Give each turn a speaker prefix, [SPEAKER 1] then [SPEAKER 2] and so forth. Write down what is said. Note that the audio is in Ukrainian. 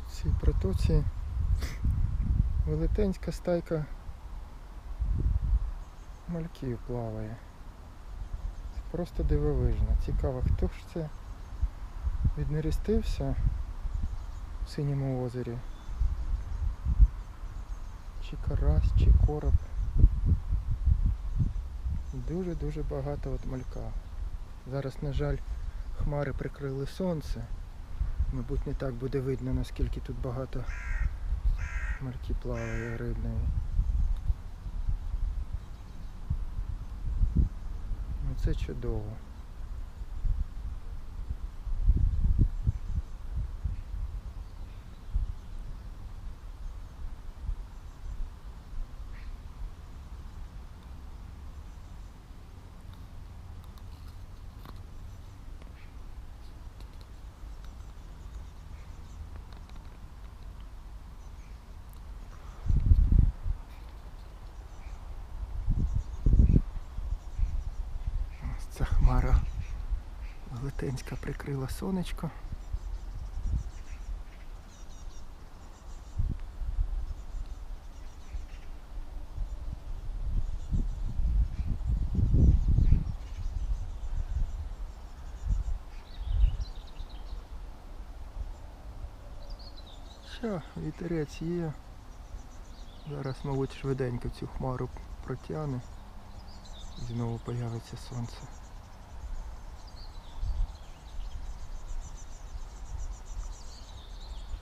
[SPEAKER 1] цій протоці велетенська стайка мальків плаває. Це просто дивовижно. Цікаво, хто ж це віднерестився в синьому озері. Чи карась, чи короб. Дуже-дуже багато от малька. Зараз, на жаль, хмари прикрили сонце. Мабуть, не так буде видно, наскільки тут багато марки плаває рибної. Ну це чудово. Ця хмара велетенська прикрила сонечко. Що, вітерець є. Зараз, мабуть, швиденько цю хмару протягне. Знову появиться сонце.